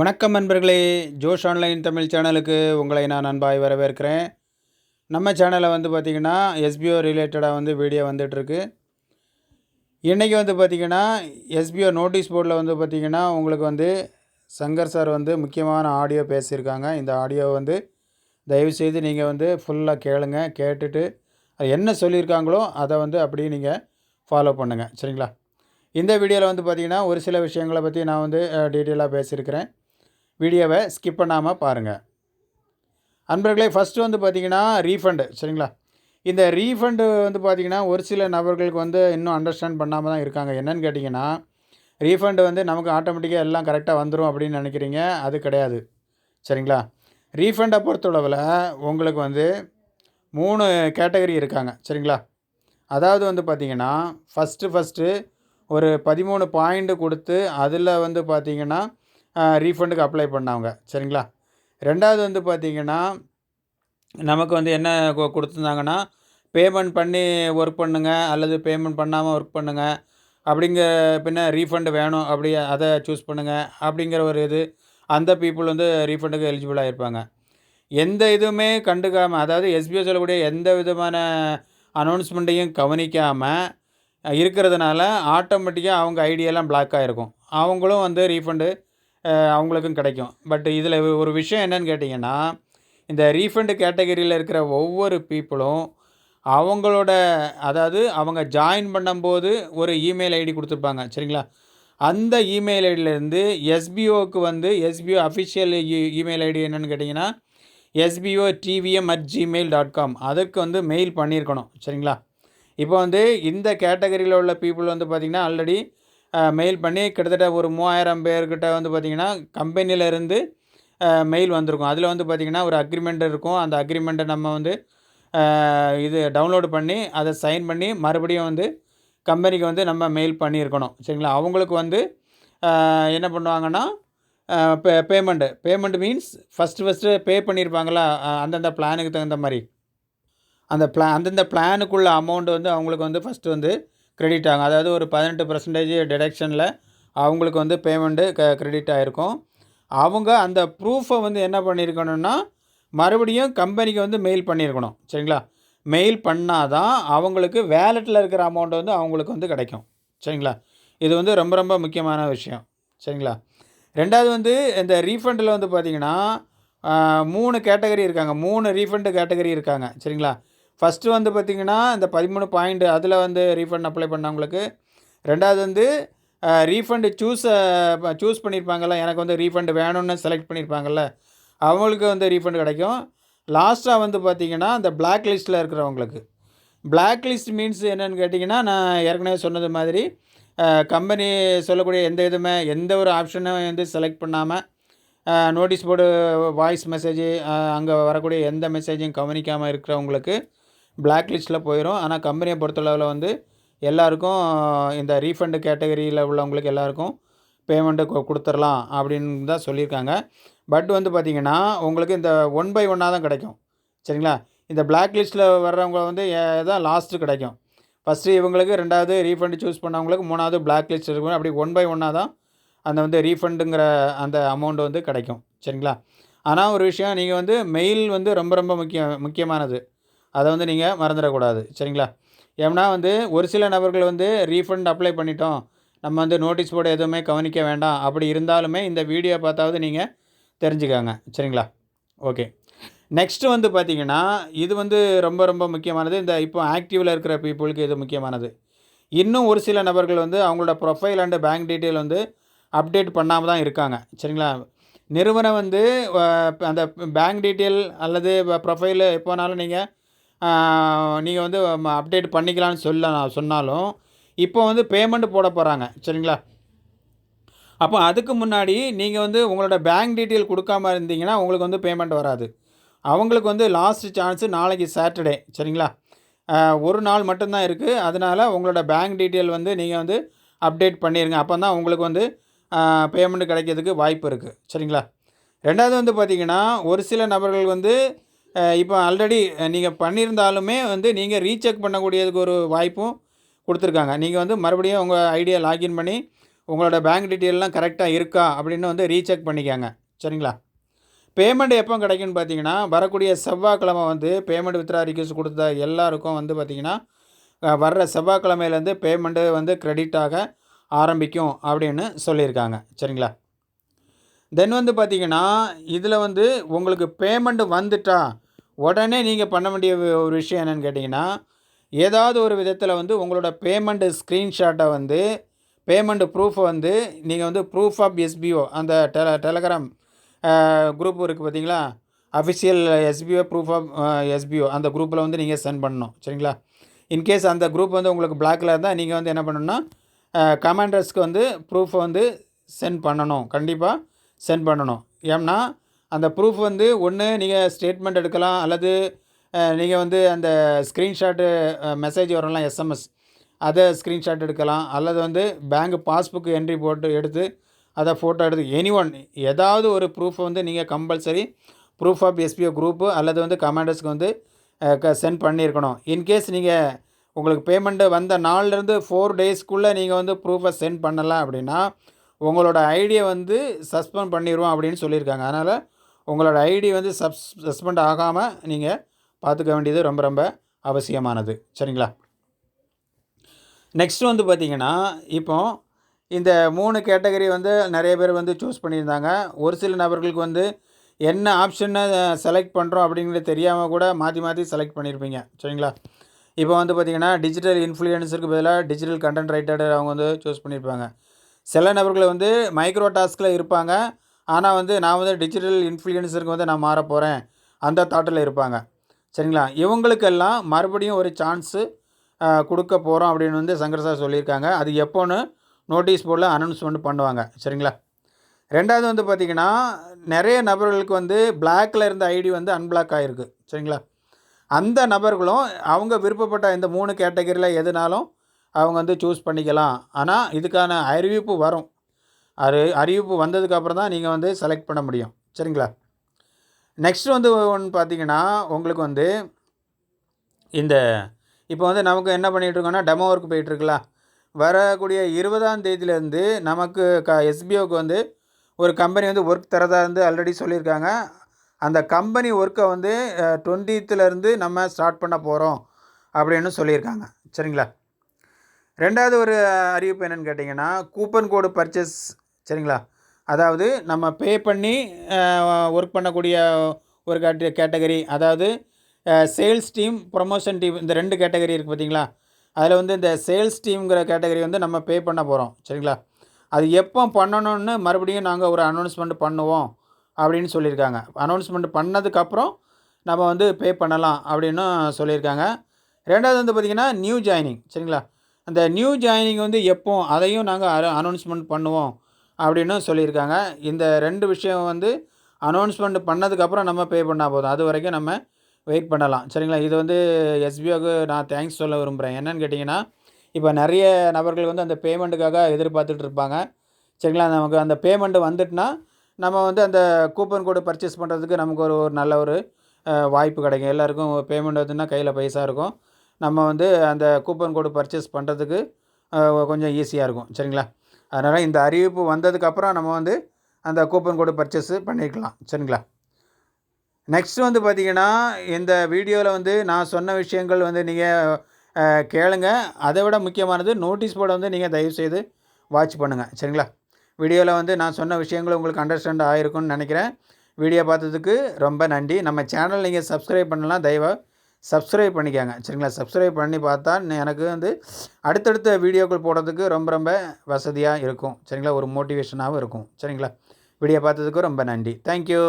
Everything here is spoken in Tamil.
வணக்கம் நண்பர்களே ஜோஷ் ஆன்லைன் தமிழ் சேனலுக்கு உங்களை நான் அன்பாய் வரவேற்கிறேன். நம்ம சேனலில் வந்து பார்த்திங்கன்னா எஸ்பிஓ ரிலேட்டடாக வந்து வீடியோ வந்துட்டுருக்கு இன்றைக்கி வந்து பார்த்திங்கன்னா எஸ்பிஓ நோட்டீஸ் போர்டில் வந்து பார்த்திங்கன்னா உங்களுக்கு வந்து சங்கர் சார் வந்து முக்கியமான ஆடியோ பேசியிருக்காங்க. இந்த ஆடியோ வந்து தயவுசெய்து நீங்கள் வந்து ஃபுல்லாக கேளுங்க கேட்டுட்டு அது என்ன சொல்லியிருக்காங்களோ அதை வந்து அப்படியே நீங்கள் ஃபாலோ பண்ணுங்கள் சரிங்களா? இந்த வீடியோவில் வந்து பார்த்திங்கன்னா ஒரு சில விஷயங்களை பற்றி நான் வந்து டீட்டெயிலாக பேசியிருக்கிறேன். வீடியோவை ஸ்கிப் பண்ணாமல் பாருங்கள் அன்பர்களே ஃபஸ்ட்டு வந்து பார்த்திங்கன்னா ரீஃபண்டு சரிங்களா? இந்த ரீஃபண்டு வந்து பார்த்திங்கன்னா ஒரு சில நபர்களுக்கு வந்து இன்னும் அண்டர்ஸ்டாண்ட் பண்ணாமல் தான் இருக்காங்க. என்னன்னு கேட்டிங்கன்னா ரீஃபண்டு வந்து நமக்கு ஆட்டோமேட்டிக்காக எல்லாம் கரெக்டாக வந்துடும் அப்படின்னு நினைக்கிறீங்க அது கிடையாது. சரிங்களா? ரீஃபண்டை பொறுத்தளவில் உங்களுக்கு வந்து மூணு கேட்டகரி இருக்காங்க சரிங்களா? அதாவது வந்து பார்த்திங்கன்னா ஃபஸ்ட்டு ஃபஸ்ட்டு ஒரு பதிமூணு பாயிண்ட்டு கொடுத்து அதில் வந்து பார்த்திங்கன்னா ரீஃபண்டுக்கு அப்ளை பண்ணவங்க. சரிங்களா? ரெண்டாவது வந்து பார்த்திங்கன்னா நமக்கு வந்து என்ன கொ- கொடுத்துருந்தாங்கன்னா பேமெண்ட் பண்ணி ஒர்க் பண்ணுங்கள் அல்லது பேமெண்ட் பண்ணாமல் ஒர்க் பண்ணுங்கள் அப்படிங்கிற பின்ன ரீஃபண்டு வேணும் அப்படி அதை சூஸ் பண்ணுங்கள் அப்படிங்கிற ஒரு இது அந்த பீப்புள் வந்து ரீஃபண்டுக்கு எலிஜிபிளாக இருப்பாங்க எந்த இதுவுமே கண்டுக்காமல் அதாவது எஸ்பிஓ சொல்லக்கூடிய எந்த விதமான அனௌன்ஸ்மெண்ட்டையும் கவனிக்காமல் இருக்கிறதுனால ஆட்டோமேட்டிக்காக அவங்க ஐடியெல்லாம் பிளாக் ஆகிருக்கும் அவங்களும் வந்து ரீஃபண்டு அவங்களுக்கும் கிடைக்கும். பட் இதில் ஒரு விஷயம் என்னன்னு கேட்டிங்கன்னா இந்த ரீஃபண்டு கேட்டகரியில் இருக்கிற ஒவ்வொரு பீப்புளும் அவங்களோட அதாவது அவங்க ஜாயின் பண்ணும்போது ஒரு இமெயில் ஐடி கொடுத்துருப்பாங்க. சரிங்களா? அந்த இமெயில் ஐடியிலேருந்து எஸ்பிஓக்கு வந்து எஸ்பிஓ அஃபிஷியல் இமெயில் ஐடி என்னென்னு கேட்டிங்கன்னா SPO TVM at Gmail dot com அதுக்கு வந்து மெயில் பண்ணியிருக்கணும். சரிங்களா? இப்போ வந்து இந்த கேட்டகரியில் உள்ள பீப்புள் வந்து பார்த்திங்கன்னா ஆல்ரெடி மெயில் பண்ணி கிட்டத்தட்ட ஒரு மூவாயிரம் பேர்கிட்ட வந்து பார்த்திங்கன்னா கம்பெனியிலேருந்து மெயில் வந்திருக்கும். அதில் வந்து பார்த்திங்கன்னா ஒரு அக்ரிமெண்ட் இருக்கும். அந்த அக்ரிமெண்ட்டை நம்ம வந்து இது டவுன்லோடு பண்ணி அதை சைன் பண்ணி மறுபடியும் வந்து கம்பெனிக்கு வந்து நம்ம மெயில் பண்ணியிருக்கணும். சரிங்களா? அவங்களுக்கு வந்து என்ன பண்ணுவாங்கன்னா pay payment payment means first first pay பண்ணியிருப்பாங்களா? அந்தந்த பிளானுக்கு தகுந்த மாதிரி. அந்த பிளா அந்தந்த பிளானுக்குள்ள அமௌண்ட் வந்து அவங்களுக்கு வந்து ஃபஸ்ட்டு வந்து கிரெடிட் ஆகும். அதாவது ஒரு பதினெட்டு பர்சன்டேஜ் டிடக்ஷனில் அவங்களுக்கு வந்து பேமெண்ட்டு க கிரெடிட் ஆகிருக்கும் அவங்க அந்த ப்ரூஃபை வந்து என்ன பண்ணியிருக்கணும்னா மறுபடியும் கம்பெனிக்கு வந்து மெயில் பண்ணியிருக்கணும் சரிங்களா? மெயில் பண்ணால் தான் அவங்களுக்கு வேலெட்டில் இருக்கிற அமௌண்ட் வந்து அவங்களுக்கு வந்து கிடைக்கும். சரிங்களா? இது வந்து ரொம்ப ரொம்ப முக்கியமான விஷயம். சரிங்களா? ரெண்டாவது வந்து இந்த ரீஃபண்டில் வந்து பார்த்திங்கன்னா மூணு கேட்டகரி இருக்காங்க. மூணு ரீஃபண்டு கேட்டகரி இருக்காங்க. சரிங்களா? ஃபஸ்ட்டு வந்து பார்த்திங்கன்னா இந்த பதிமூணு பாயிண்ட் அதில் வந்து ரீஃபண்ட் அப்ளை பண்ணவங்களுக்கு. ரெண்டாவது வந்து ரீஃபண்டு சூஸ் சூஸ் பண்ணியிருப்பாங்கல்ல எனக்கு வந்து ரீஃபண்டு வேணும்னு செலக்ட் பண்ணியிருப்பாங்கல்ல அவங்களுக்கு வந்து ரீஃபண்ட் கிடைக்கும். லாஸ்ட்டாக வந்து பார்த்திங்கன்னா இந்த பிளாக் லிஸ்ட்டில் இருக்கிறவங்களுக்கு. பிளாக் லிஸ்ட் மீன்ஸ் என்னென்னு கேட்டிங்கன்னா நான் ஏற்கனவே சொன்னது மாதிரி கம்பெனி சொல்லக்கூடிய எந்த இதுவுமே எந்த ஒரு ஆப்ஷனும் வந்து செலக்ட் பண்ணாமல் நோட்டீஸ் போர்டு வாய்ஸ் மெசேஜ் அங்கே வரக்கூடிய எந்த மெசேஜையும் கவனிக்காமல் இருக்கிறவங்களுக்கு பிளாக் லிஸ்ட்டில் போயிடும் ஆனால் கம்பெனியை பொறுத்தளவில் வந்து எல்லாருக்கும் இந்த ரீஃபண்டு கேட்டகரியில் உள்ளவங்களுக்கு எல்லாருக்கும் பேமெண்ட்டு கொடுத்துடலாம் அப்படின்னு தான் சொல்லியிருக்காங்க. பட் வந்து பார்த்திங்கன்னா உங்களுக்கு இந்த ஒன் பை ஒன்னாக தான் கிடைக்கும். சரிங்களா? இந்த பிளாக் லிஸ்ட்டில் வர்றவங்க வந்து தான் லாஸ்ட்டு கிடைக்கும். ஃபஸ்ட்டு இவங்களுக்கு ரெண்டாவது ரீஃபண்டு சூஸ் பண்ணவங்களுக்கு மூணாவது பிளாக் லிஸ்ட் இருக்கும் அப்படி ஒன் பை ஒன்னாக தான் அந்த வந்து ரீஃபண்டுங்கிற அந்த அமௌண்ட் வந்து கிடைக்கும். சரிங்களா? ஆனால் ஒரு விஷயம் நீங்கள் வந்து மெயில் வந்து ரொம்ப ரொம்ப முக்கியம் முக்கியமானது. அதை வந்து நீங்கள் மறந்துடக்கூடாது. சரிங்களா? ஏன்னா வந்து ஒரு சில நபர்கள் வந்து ரீஃபண்ட் அப்ளை பண்ணிட்டோம். நம்ம வந்து நோட்டீஸ் போர்டு எதுவுமே கவனிக்க வேண்டாம். அப்படி இருந்தாலுமே இந்த வீடியோ பார்த்தாவது நீங்கள் தெரிஞ்சுக்கோங்க. சரிங்களா? ஓகே நெக்ஸ்ட்டு வந்து பார்த்திங்கன்னா இது வந்து ரொம்ப ரொம்ப முக்கியமானது. இந்த இப்போ ஆக்டிவில் இருக்கிற பீப்புளுக்கு இது முக்கியமானது. இன்னும் ஒரு சில நபர்கள் வந்து அவங்களோட ப்ரொஃபைல் அண்டு பேங்க் டீட்டெயில் வந்து அப்டேட் பண்ணாமல் தான் இருக்காங்க. சரிங்களா? நிறுவனம் வந்து அந்த பேங்க் டீட்டெயில் அல்லது ப்ரொஃபைலு எப்போனாலும் நீங்கள் நீங்கள் வந்து அப்டேட் பண்ணிக்கலாம்னு சொல்ல சொன்னாலும் இப்போ வந்து பேமெண்ட் போட போகிறாங்க சரிங்களா? அப்போ அதுக்கு முன்னாடி நீங்கள் வந்து உங்களோட பேங்க் டீட்டெயில் கொடுக்காம இருந்தீங்கன்னா உங்களுக்கு வந்து பேமெண்ட் வராது. அவங்களுக்கு வந்து லாஸ்ட் சான்ஸு நாளைக்கு சாட்டர்டே சரிங்களா? ஒரு நாள் மட்டும்தான் இருக்குது அதனால் உங்களோட பேங்க் டீட்டெயில் வந்து நீங்கள் வந்து அப்டேட் பண்ணிடுங்க அப்போ தான் உங்களுக்கு வந்து பேமெண்ட் கிடைக்கிறதுக்கு வாய்ப்பு இருக்குது சரிங்களா? ரெண்டாவது வந்து பார்த்திங்கன்னா ஒரு சில நபர்கள் வந்து இப்போ ஆல்ரெடி நீங்கள் பண்ணியிருந்தாலுமே வந்து நீங்கள் ரீசெக் பண்ணக்கூடியதுக்கு ஒரு வாய்ப்பும் கொடுத்துருக்காங்க. நீங்கள் வந்து மறுபடியும் உங்கள் ஐடியா லாகின் பண்ணி உங்களோட பேங்க் டீட்டெயிலெலாம் கரெக்டாக இருக்கா அப்படின்னு வந்து ரீசெக் பண்ணிக்கோங்க. சரிங்களா? பேமெண்ட் எப்போ கிடைக்குன்னு பார்த்தீங்கன்னா வரக்கூடிய செவ்வாய்க்கிழமை வந்து பேமெண்ட் வித்ரா ரிக்வஸ்ட் கொடுத்த எல்லாருக்கும் வந்து பார்த்திங்கன்னா வர்ற செவ்வாய்க்கிழமையிலேருந்து பேமெண்ட்டு வந்து க்ரெடிட்டாக ஆக ஆரம்பிக்கும் அப்படின்னு சொல்லியிருக்காங்க. சரிங்களா? தென் வந்து பார்த்தீங்கன்னா இதில் வந்து உங்களுக்கு பேமெண்ட் வந்துட்டா உடனே நீங்கள் பண்ண வேண்டிய ஒரு விஷயம் என்னென்னு கேட்டிங்கன்னா ஏதாவது ஒரு விதத்தில் வந்து உங்களோட பேமெண்ட்டு ஸ்க்ரீன்ஷாட்டை வந்து பேமெண்ட் ப்ரூஃபை வந்து நீங்கள் வந்து ப்ரூஃப் ஆஃப் எஸ்பிஓ அந்த டெல டெலகிராம் குரூப் இருக்குது பார்த்தீங்களா official SPO proof of SPO அந்த குரூப்பில் வந்து நீங்கள் சென்ட் பண்ணணும் சரிங்களா? இன்கேஸ் அந்த குரூப் வந்து உங்களுக்கு பிளாக்கில் இருந்தால் நீங்கள் வந்து என்ன பண்ணணும்னா கமாண்டர்ஸ்க்கு வந்து ப்ரூஃபை வந்து சென்ட் பண்ணணும் கண்டிப்பாக சென்ட் பண்ணணும். ஏன்னா அந்த ப்ரூஃப் வந்து ஒன்று நீங்கள் ஸ்டேட்மெண்ட் எடுக்கலாம் அல்லது நீங்கள் வந்து அந்த ஸ்க்ரீன்ஷாட்டு மெசேஜ் வரலாம் எஸ்எம்எஸ் அதை ஸ்க்ரீன்ஷாட் எடுக்கலாம் அல்லது வந்து பேங்க் பாஸ்புக் என்ட்ரி போட்டு எடுத்து அதை ஃபோட்டோ எடுத்து எனி ஒன் ஏதாவது ஒரு ப்ரூஃப் வந்து நீங்கள் compulsory proof of SPO group அல்லது வந்து கமாண்டர்ஸ்க்கு வந்து சென்ட் பண்ணியிருக்கணும். இன்கேஸ் நீங்கள் உங்களுக்கு பேமெண்ட்டு வந்த நாள்லேருந்து ஃபோர் டேஸ்க்குள்ளே நீங்கள் வந்து ப்ரூஃபை சென்ட் பண்ணலாம் அப்படின்னா உங்களோட ஐடியை வந்து சஸ்பெண்ட் பண்ணிடுவோம் அப்படின்னு சொல்லியிருக்காங்க. அதனால் உங்களோட ஐடி வந்து சப்ஸ் சஸ்பெண்ட் ஆகாமல் நீங்கள் பார்த்துக்க வேண்டியது ரொம்ப ரொம்ப அவசியமானது. சரிங்களா? நெக்ஸ்ட் வந்து பார்த்திங்கன்னா இப்போ இந்த மூணு கேட்டகரி வந்து நிறைய பேர் வந்து சூஸ் பண்ணியிருந்தாங்க. ஒரு சில நபர்களுக்கு வந்து என்ன ஆப்ஷனை செலக்ட் பண்ணுறோம் அப்படிங்கிறது தெரியாமல் கூட மாற்றி மாற்றி செலக்ட் பண்ணியிருப்பீங்க. சரிங்களா? இப்போ வந்து பார்த்திங்கன்னா டிஜிட்டல் இன்ஃப்ளூயன்ஸருக்கு பதிலாக டிஜிட்டல் கண்டென்ட் ரைட்டர் அவங்க வந்து சூஸ் பண்ணியிருப்பாங்க. சில நபர்கள் வந்து மைக்ரோ டாஸ்கில் இருப்பாங்க. ஆனால் வந்து நான் வந்து டிஜிட்டல் இன்ஃப்ளூயன்சருக்கு வந்து நான் மாற போகிறேன் அந்த தாட்டில் இருப்பாங்க. சரிங்களா? இவங்களுக்கெல்லாம் மறுபடியும் ஒரு சான்ஸு கொடுக்க போகிறோம் அப்படின்னு வந்து சங்கர் சார் சொல்லியிருக்காங்க. அது எப்போன்னு நோட்டீஸ் போர்டில் அனௌன்ஸ்மெண்ட் பண்ணுவாங்க. சரிங்களா? ரெண்டாவது வந்து பார்த்திங்கன்னா நிறைய நபர்களுக்கு வந்து பிளாக்கில் இருந்த ஐடி வந்து அன்பிளாக் ஆகிருக்கு சரிங்களா? அந்த நபர்களும் அவங்க விருப்பப்பட்ட இந்த மூணு கேட்டகரியில் எதுனாலும் அவங்க வந்து சூஸ் பண்ணிக்கலாம். ஆனால் இதுக்கான அறிவிப்பு வரும். அறி அறிவிப்பு வந்ததுக்கப்புறம் தான் நீங்கள் வந்து செலக்ட் பண்ண முடியும். சரிங்களா? நெக்ஸ்ட் வந்து ஒன்று பார்த்தீங்கன்னா உங்களுக்கு வந்து இந்த இப்போ வந்து நமக்கு என்ன பண்ணிகிட்ருக்கோன்னா டெமோ ஒர்க் போயிட்டுருக்கலாம் வரக்கூடிய இருபதாம் தேதியிலேருந்து நமக்கு க எஸ்பிஓக்கு வந்து ஒரு கம்பெனி வந்து ஒர்க் தரதாக இருந்து ஆல்ரெடி சொல்லியிருக்காங்க. அந்த கம்பெனி ஒர்க்கை வந்து டுவெண்ட்டீத்துலேருந்து நம்ம ஸ்டார்ட் பண்ண போகிறோம் அப்படின்னு சொல்லியிருக்காங்க. சரிங்களா? ரெண்டாவது ஒரு அறிவிப்பு என்னென்னு கேட்டிங்கன்னா கூப்பன் கோடு பர்ச்சேஸ் சரிங்களா? அதாவது நம்ம பே பண்ணி ஒர்க் பண்ணக்கூடிய ஒரு கேட்ட கேட்டகரி அதாவது சேல்ஸ் டீம் ப்ரொமோஷன் டீம் இந்த ரெண்டு கேட்டகரி இருக்குது பார்த்தீங்களா அதில் வந்து இந்த சேல்ஸ் டீம்ங்கிற கேட்டகரி வந்து நம்ம பே பண்ண போகிறோம் சரிங்களா? அது எப்போ பண்ணணும்னு மறுபடியும் நாங்கள் ஒரு அனௌன்ஸ்மெண்ட் பண்ணுவோம் அப்படின்னு சொல்லியிருக்காங்க. அனௌன்ஸ்மெண்ட் பண்ணதுக்கப்புறம் நம்ம வந்து பே பண்ணலாம் அப்படின்னு சொல்லியிருக்காங்க. ரெண்டாவது வந்து பார்த்திங்கன்னா நியூ ஜாயினிங் சரிங்களா? அந்த நியூ ஜாயினிங் வந்து எப்போ அதையும் நாங்கள் அனௌன்ஸ்மெண்ட் பண்ணுவோம். அப்படின்னு சொல்லியிருக்காங்க. இந்த ரெண்டு விஷயம் வந்து அனௌன்ஸ்மெண்ட் பண்ணதுக்கப்புறம் நம்ம பே பண்ணால் போதும். அது வரைக்கும் நம்ம வெயிட் பண்ணலாம். சரிங்களா? இது வந்து எஸ்பிஓக்கு நான் தேங்க்ஸ் சொல்ல விரும்புகிறேன் என்னென்னு கேட்டிங்கன்னா இப்போ நிறைய நபர்கள் வந்து அந்த பேமெண்ட்டுக்காக எதிர்பார்த்துட்டு இருப்பாங்க. சரிங்களா? நமக்கு அந்த பேமெண்ட் வந்துட்டுனா நம்ம வந்து அந்த கூப்பன் கோடு பர்ச்சேஸ் பண்ணுறதுக்கு நமக்கு ஒரு ஒரு நல்ல ஒரு வாய்ப்பு கிடைக்கும். எல்லாருக்கும் பேமெண்ட் வந்துன்னா கையில் பைசா இருக்கும். நம்ம வந்து அந்த கூப்பன் கோடு பர்ச்சேஸ் பண்ணுறதுக்கு கொஞ்சம் ஈஸியாக இருக்கும். சரிங்களா? அதனால் இந்த அறிவிப்பு வந்ததுக்கப்புறம் நம்ம வந்து அந்த கூப்பன் கோடு பர்ச்சேஸு பண்ணிக்கலாம். சரிங்களா? நெக்ஸ்ட் வந்து பார்த்திங்கன்னா இந்த வீடியோவில் வந்து நான் சொன்ன விஷயங்கள் வந்து நீங்கள் கேளுங்க. அதை விட முக்கியமானது நோட்டீஸ் போர்டை வந்து நீங்கள் தயவுசெய்து வாட்ச் பண்ணுங்கள் சரிங்களா? வீடியோவில் வந்து நான் சொன்ன விஷயங்கள் உங்களுக்கு அண்டர்ஸ்டாண்ட் ஆகிருக்கும்னு நினைக்கிறேன். வீடியோ பார்த்ததுக்கு ரொம்ப நன்றி. நம்ம சேனல் நீங்கள் சப்ஸ்கிரைப் பண்ணலாம். தயவாக சப்ஸ்கிரைப் பண்ணிக்கோங்க. சரிங்களா? சப்ஸ்கிரைப் பண்ணி பார்த்தா எனக்கு வந்து அடுத்தடுத்த வீடியோக்கள் போடுறதுக்கு ரொம்ப ரொம்ப வசதியாக இருக்கும். சரிங்களா? ஒரு மோட்டிவேஷனாகவும் இருக்கும். சரிங்களா? வீடியோ பார்த்ததுக்கு ரொம்ப நன்றி. தேங்க்யூ